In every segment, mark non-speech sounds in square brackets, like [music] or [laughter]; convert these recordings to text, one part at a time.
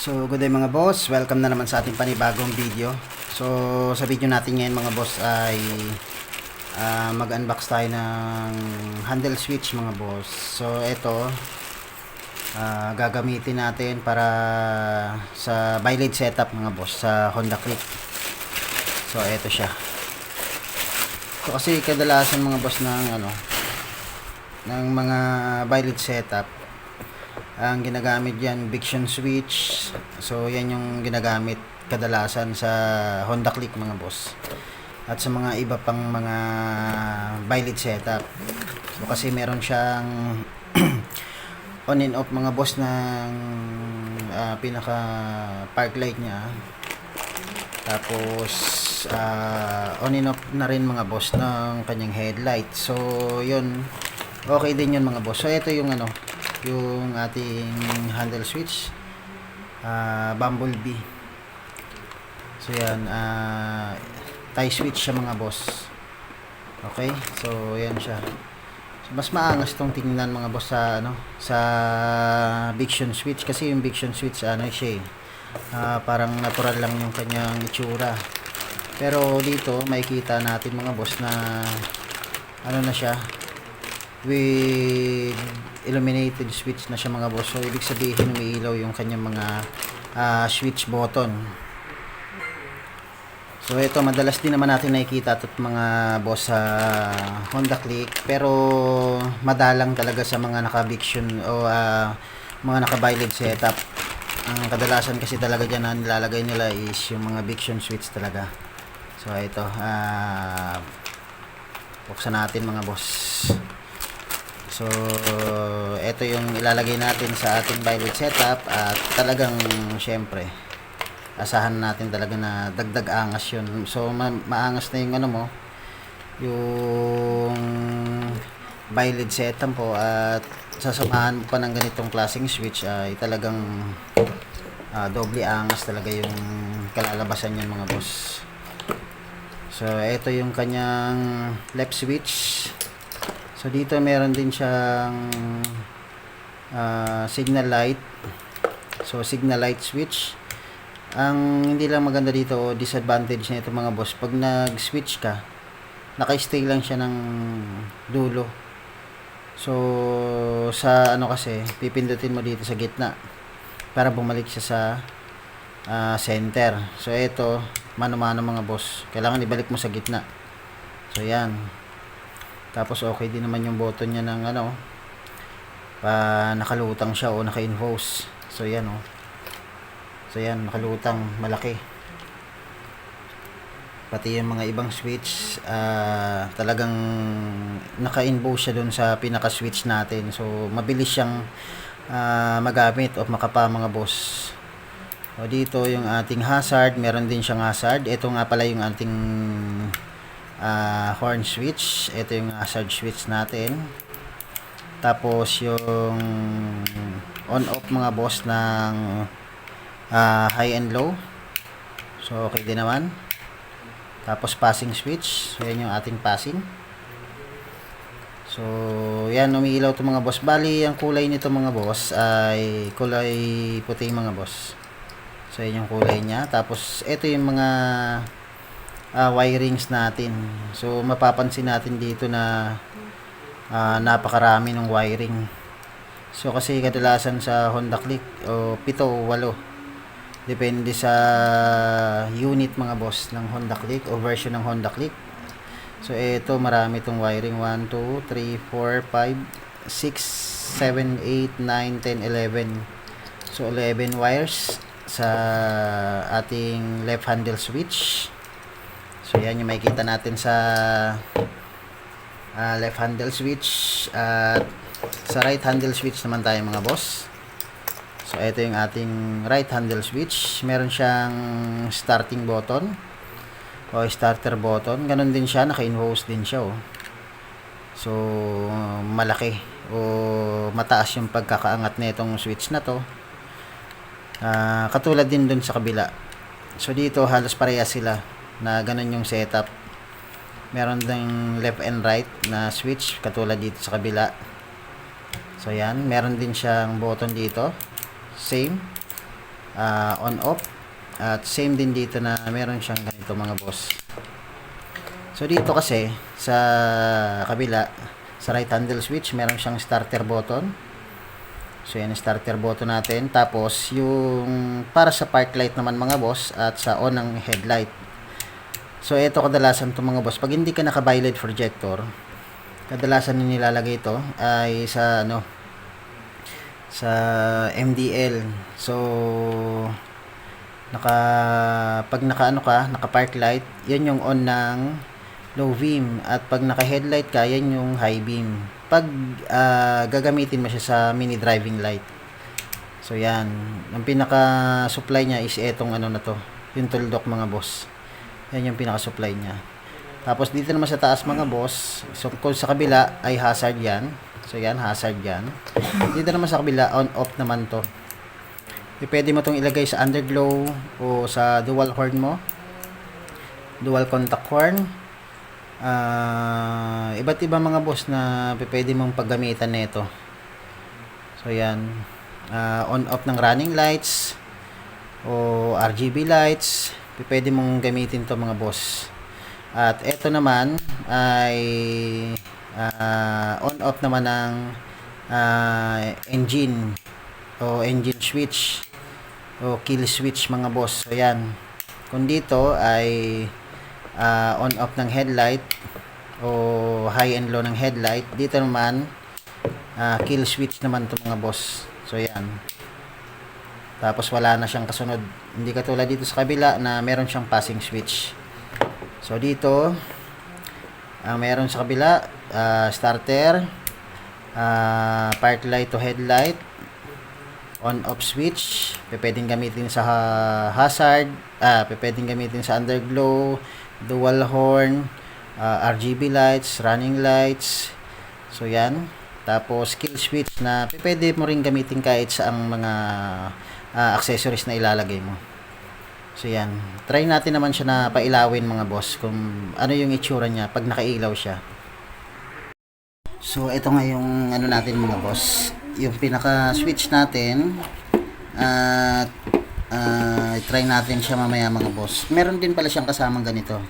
So, good day mga boss. Welcome na naman sa ating panibagong video. So, sa video natin ngayon mga boss ay ah, mag-unbox tayo ng handle switch mga boss. So, ito ah, gagamitin natin para sa bi-lead setup mga boss sa Honda Click. So, ito siya. So, kasi kadalasan mga boss ng ano ng mga bi-lead setup ang ginagamit yan Viction switch. So yan yung ginagamit kadalasan sa Honda Click mga boss. At sa mga iba pang mga violet setup. So kasi meron siyang [clears throat] on and off mga boss ng ah, pinaka park light niya. Tapos ah, on and off na rin mga boss ng kanyang headlight. So yun. Okay din yun mga boss. So ito yung ano yung ating handle switch ah bumblebee so yan ah tie switch siya mga boss. Okay? So yan siya. So, mas maangas tong tingnan mga boss sa ano sa Viction switch. Kasi yung Viction switch ano siya eh, ah, parang natural lang yung kanyang itsura. Pero dito makikita natin mga boss na ano na siya with illuminated switch na siya mga boss. So, ibig sabihin umiilaw yung kanyang mga ah, switch button. So, ito madalas din naman natin nakikita ito mga boss sa Honda Click. Pero, madalang talaga sa mga naka-Viction o ah, mga naka-Violet setup. Ang kadalasan kasi talaga dyan na nilalagay nila is yung mga Viction switch talaga. So, ito. ah buksan natin mga boss. So, ito yung ilalagay natin sa ating violet setup at talagang syempre asahan natin talaga na dagdag angas yun. So, ma- maangas na yung ano mo yung violet setup po at sasamahan pa ng ganitong klaseng switch ay talagang ah, doble angas talaga yung kalalabasan yan mga boss. So, ito yung kanyang left switch. So dito meron din siyang ah, signal light. So signal light switch. Ang hindi lang maganda dito o disadvantage nito mga boss, pag nag-switch ka, naka-stay lang siya ng dulo. So sa ano kasi, pipindutin mo dito sa gitna para bumalik siya sa ah, center. So ito, mano-mano mga boss. Kailangan ibalik mo sa gitna. So yan. Tapos okay din naman yung button niya ng ano pa nakalutang siya o naka-inhose. So yan oh. So yan nakalutang malaki. Pati yung mga ibang switch ah, talagang naka-inhose siya doon sa pinaka-switch natin. So mabilis siyang ah, magamit o makapa mga boss. O dito yung ating hazard, meron din siyang hazard. Ito nga pala yung ating ah, horn switch. Ito yung hazard switch natin. Tapos yung on-off mga boss ng ah, high and low. So okay din naman. Tapos passing switch. So yan yung ating passing. So, yan, umiilaw to mga boss. Bali, ang kulay nito mga boss ay kulay puti mga boss. So, yun yung kulay niya. Tapos, ito yung mga ah, wirings natin. So, mapapansin natin dito na ah, napakarami ng wiring. So, kasi kadalasan sa Honda Click, o pito o walo. Depende sa unit mga boss ng Honda Click o version ng Honda Click. So, ito marami itong wiring. 1, 2, 3, 4, 5, 6, 7, 8, 9, 10, 11. So, 11 wires sa ating left handle switch. So yan yung makikita natin sa ah, left handle switch at sa right handle switch naman tayo mga boss. So ito yung ating right handle switch. Meron siyang starting button o starter button. Ganon din siya, naka-inhose din siya oh. So malaki o mataas yung pagkakaangat nitong switch na to. Ah, katulad din dun sa kabila. So dito halos parehas sila na ganun yung setup. Meron ding left and right na switch katulad dito sa kabila. So yan, meron din siyang button dito. Same. ah, on off at same din dito na meron siyang ganito mga boss so dito kasi sa kabila sa right handle switch meron siyang starter button so yan starter button natin tapos yung para sa park light naman mga boss at sa on ng headlight so ito kadalasan to mga boss. Pag hindi ka naka light projector kadalasan yung nilalagay ito ay sa ano sa MDL so naka pag naka ano ka naka park light yan yung on ng low beam. At pag naka headlight ka yan yung high beam. Pag ah, gagamitin mo siya sa mini driving light. So yan. Ang pinaka supply niya is etong ano na to yung tuldok mga boss yan yung pinaka supply niya tapos dito naman sa taas mga boss so kung sa kabila ay hazard yan so yan hazard yan dito naman sa kabila on off naman to Eh, pwede mo itong ilagay sa underglow o sa dual horn mo. Dual contact horn. Ah, iba't iba mga boss na pwede mong paggamitan nito. So yan. Ah, on off ng running lights o RGB lights, pwede mong gamitin to mga boss. At ito naman ay ah, on off naman ng ah, engine o engine switch o kill switch mga boss. So yan. Kung dito ay ah, on off ng headlight o high and low ng headlight, dito naman ah, kill switch naman to mga boss. So yan. Tapos wala na siyang kasunod. Hindi katulad dito sa kabila na meron siyang passing switch. So dito ang meron sa kabila ah, starter ah, park light to headlight on off switch pwedeng gamitin sa ha- hazard ah pwedeng gamitin sa underglow dual horn ah, RGB lights running lights so yan tapos kill switch na pwede mo rin gamitin kahit sa ang mga ah, accessories na ilalagay mo so yan try natin naman siya na pailawin mga boss kung ano yung itsura niya pag nakailaw siya So, ito nga yung ano natin mga boss. Yung pinaka switch natin. At ah, try natin siya mamaya mga boss. Meron din pala siyang kasamang ganito.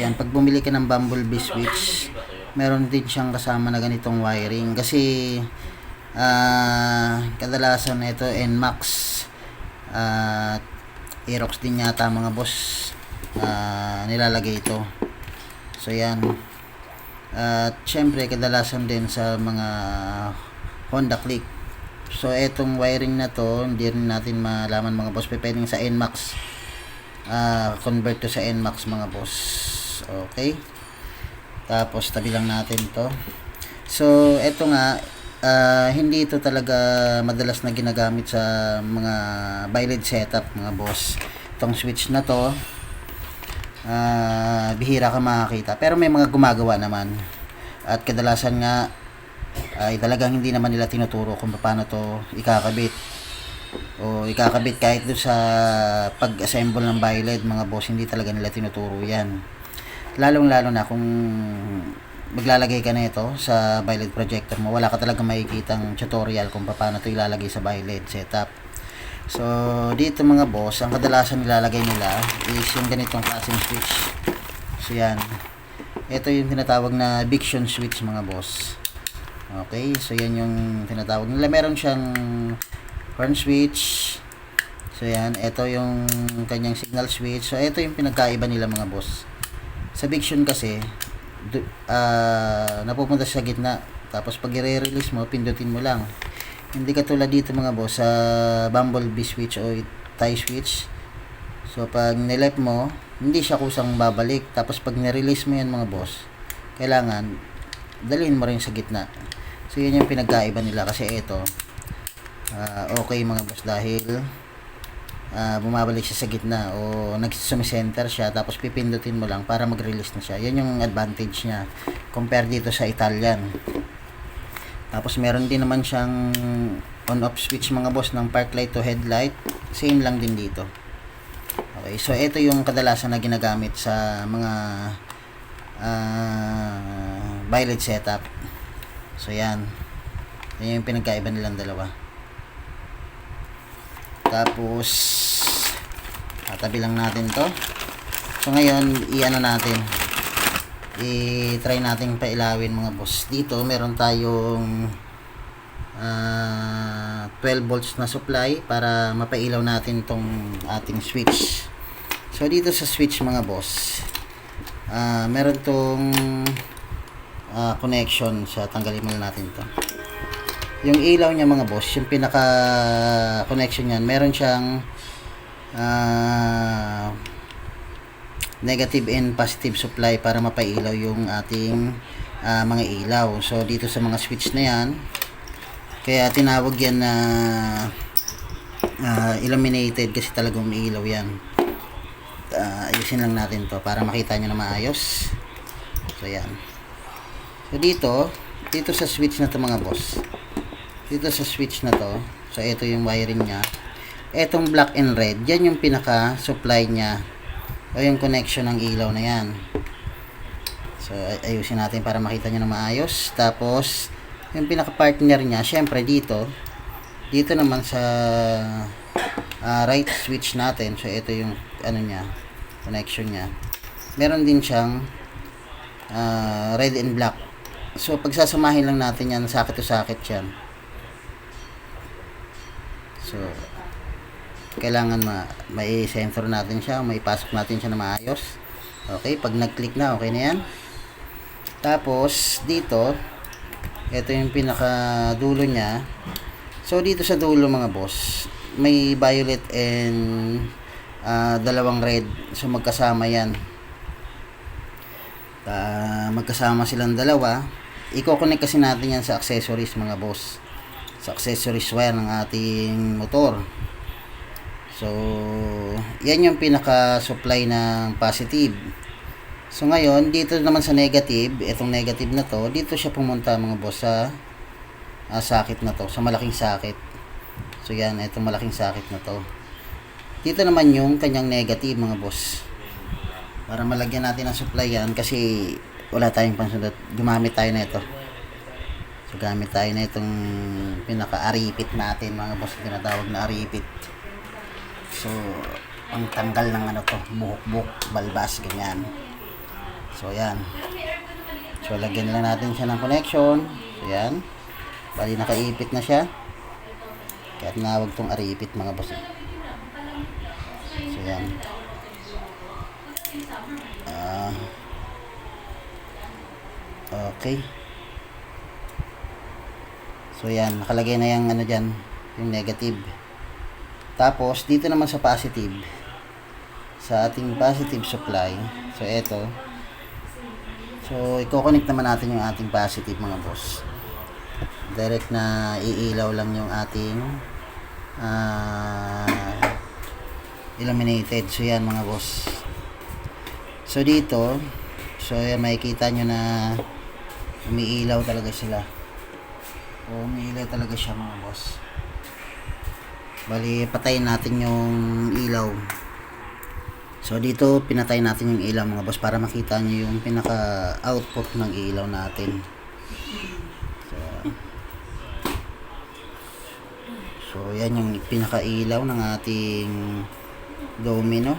Yan, pag bumili ka ng Bumblebee switch, meron din siyang kasama na ganitong wiring. Kasi, ah kadalasan ito NMAX at Aerox din yata mga boss ah, nilalagay ito. So, yan. At syempre kadalasan din sa mga Honda Click. So etong wiring na to, hindi rin natin malaman mga boss. Pwedeng sa NMAX. ah convert to sa NMAX mga boss. Okay. Tapos tabi lang natin to. So eto nga ah, hindi ito talaga madalas na ginagamit sa mga biled setup mga boss. Itong switch na to ah, bihira ka makakita. Pero may mga gumagawa naman. At kadalasan nga ay talagang hindi naman nila tinuturo kung paano to ikakabit. O ikakabit kahit doon sa pag-assemble ng biled mga boss, hindi talaga nila tinuturo yan. Lalong lalo na kung maglalagay ka nito sa biled projector mo, wala ka talaga makikitang tutorial kung paano to ilalagay sa biled setup. So, dito mga boss, ang kadalasan nilalagay nila is yung ganitong klaseng switch. So, yan. Ito yung tinatawag na Viction switch mga boss. Okay, so yan yung tinatawag nila. Meron siyang horn switch. So, yan. Ito yung kanyang signal switch. So, ito yung pinagkaiba nila mga boss. Sa Viction kasi, ah, napupunta sa gitna. Tapos, pag i-release mo, pindutin mo lang. Hindi katulad dito mga boss sa Bumblebee switch o tie switch. So pag nilep mo, hindi siya kusang babalik. Tapos pag nirelease mo yan mga boss, kailangan dalhin mo rin sa gitna. So yun yung pinagkaiba nila kasi ito ah, okay mga boss dahil ah, bumabalik siya sa gitna o nagsumisenter siya tapos pipindutin mo lang para mag-release na siya. Yan yung advantage niya compare dito sa Italian. Tapos meron din naman siyang on-off switch mga boss ng park light to headlight. Same lang din dito. Okay, so ito yung kadalasan na ginagamit sa mga uh, violet setup. So yan. Yan yung pinagkaiba nilang dalawa. Tapos, tatabi lang natin to. So, ngayon, i-ano natin. I-try natin pailawin mga boss. Dito, meron tayong ah, 12 volts na supply para mapailaw natin tong ating switch. So, dito sa switch mga boss, ah, meron tong ah, connection sa tanggalin muna natin to yung ilaw niya mga boss, yung pinaka connection niyan, meron siyang ah, negative and positive supply para mapailaw yung ating ah, mga ilaw. So dito sa mga switch na yan, kaya tinawag yan na ah, illuminated kasi talagang umiilaw yan. Ah, ayusin lang natin to para makita nyo na maayos. So yan. So dito, dito sa switch na to mga boss, dito sa switch na to so ito yung wiring niya. Etong black and red yan yung pinaka supply niya. O yung connection ng ilaw na yan. So ay- ayusin natin para makita nyo na maayos. Tapos yung pinaka partner niya syempre dito dito naman sa ah, right switch natin. So ito yung ano niya connection niya. Meron din siyang ah, red and black. So pagsasamahin lang natin yan sakit to sakit yan So, kailangan ma may sensor natin siya, may pasok natin siya na maayos. Okay, pag nag-click na, okay na yan. Tapos, dito, ito yung pinaka dulo niya. So, dito sa dulo mga boss, may violet and ah, dalawang red. So, magkasama yan. Ah, magkasama silang dalawa. Iko-connect kasi natin yan sa accessories mga boss sa accessories wire ng ating motor. So, yan yung pinaka-supply ng positive. So, ngayon, dito naman sa negative, itong negative na to, dito siya pumunta mga boss sa ah, sakit na to, sa malaking sakit. So, yan, itong malaking sakit na to. Dito naman yung kanyang negative mga boss. Para malagyan natin ng supply yan kasi wala tayong pansunod. Gumamit tayo na ito. Gamit tayo na itong pinaka-aripit natin mga boss tinatawag na aripit. So ang tanggal ng ano to, buhok-buhok, balbas, ganyan. So yan. So lagyan lang natin siya ng connection. So yan. Bali nakaipit na siya. Kaya tinawag tong aripit mga boss. So yan. Ah. okay. So yan, nakalagay na yung ano dyan, yung negative. Tapos, dito naman sa positive, sa ating positive supply, so eto, so i-connect naman natin yung ating positive mga boss. Direct na iilaw lang yung ating ah illuminated. So yan mga boss. So dito, so yan makikita nyo na umiilaw talaga sila. O, umiilaw talaga siya mga boss. Bali, patayin natin yung ilaw. So, dito, pinatay natin yung ilaw mga boss para makita nyo yung pinaka-output ng ilaw natin. So, so yan yung pinaka-ilaw ng ating domino.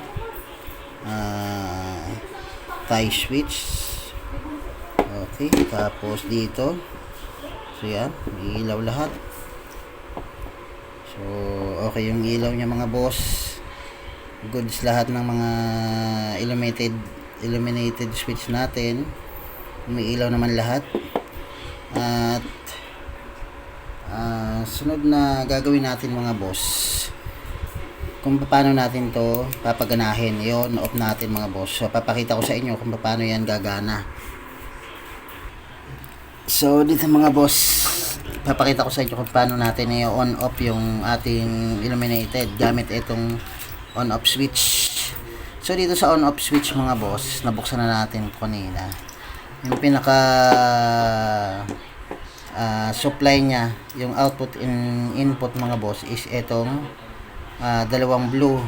Ah, tie switch. Okay, tapos dito, So yan, may ilaw lahat. So, okay yung ilaw niya mga boss. Goods lahat ng mga illuminated illuminated switch natin. May ilaw naman lahat. At ah, sunod na gagawin natin mga boss kung paano natin to papaganahin yon off natin mga boss so papakita ko sa inyo kung paano yan gagana So, dito mga boss, papakita ko sa inyo kung paano natin i-on off yung ating illuminated gamit itong on off switch. So, dito sa on off switch mga boss, nabuksan na natin kanina. Yung pinaka ah, supply niya, yung output in input mga boss is itong ah, dalawang blue.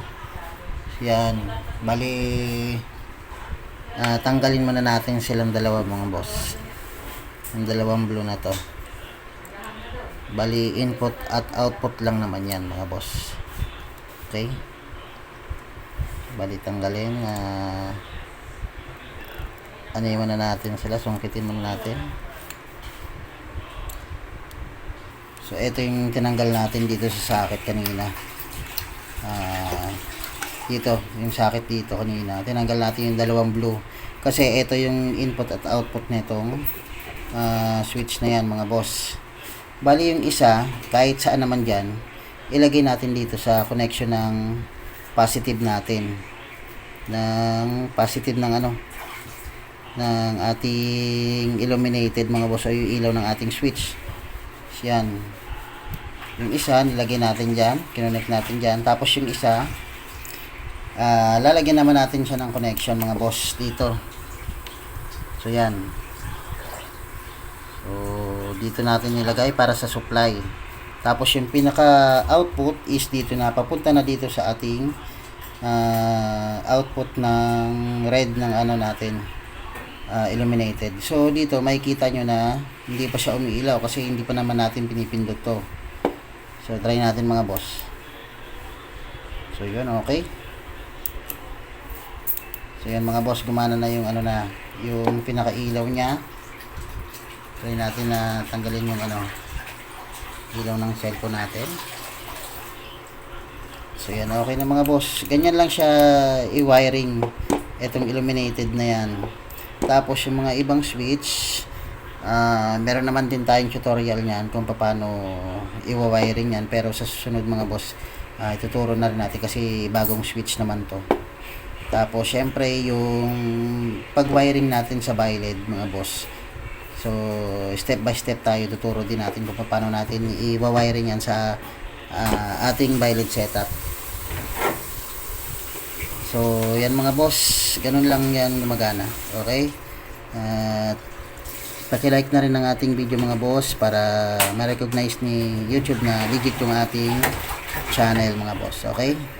Yan. Bali, ah, tanggalin muna natin silang dalawa mga boss yung dalawang blue na to bali input at output lang naman yan mga boss Okay. Bali tanggalin na ano muna natin sila, sungkitin muna natin. So, ito yung tinanggal natin dito sa socket kanina. Ah, dito, yung socket dito kanina. Tinanggal natin yung dalawang blue. Kasi ito yung input at output nitong ah, switch na yan, mga boss. Bali yung isa, kahit saan naman dyan, ilagay natin dito sa connection ng positive natin. Ng positive ng ano, ng ating illuminated mga boss o yung ilaw ng ating switch. Yan. Yung isa, nilagay natin dyan. Kinonect natin dyan. Tapos yung isa, ah, lalagyan naman natin siya ng connection mga boss dito. So, yan. Dito natin nilagay para sa supply. Tapos yung pinaka output is dito na papunta na dito sa ating ah, output ng red ng ano natin ah, illuminated. So dito makikita nyo na hindi pa siya umiilaw kasi hindi pa naman natin pinipindot to. So try natin mga boss. So yun okay. So yan mga boss gumana na yung ano na yung pinakailaw niya. Try natin na tanggalin yung ano ilaw ng cellphone natin. So yan, okay na mga boss. Ganyan lang siya i-wiring itong illuminated na yan. Tapos yung mga ibang switch, ah meron naman din tayong tutorial niyan kung paano i-wiring yan. Pero sa susunod mga boss, ah, ituturo na rin natin kasi bagong switch naman to. Tapos syempre yung pag-wiring natin sa Byled mga boss. So, step by step tayo tuturo din natin kung paano natin i-wiring yan sa ah, ating Byled setup. So, yan mga boss, ganun lang yan gumagana. Okay? At paki-like na rin ang ating video mga boss para ma-recognize ni YouTube na legit yung ating channel mga boss. Okay?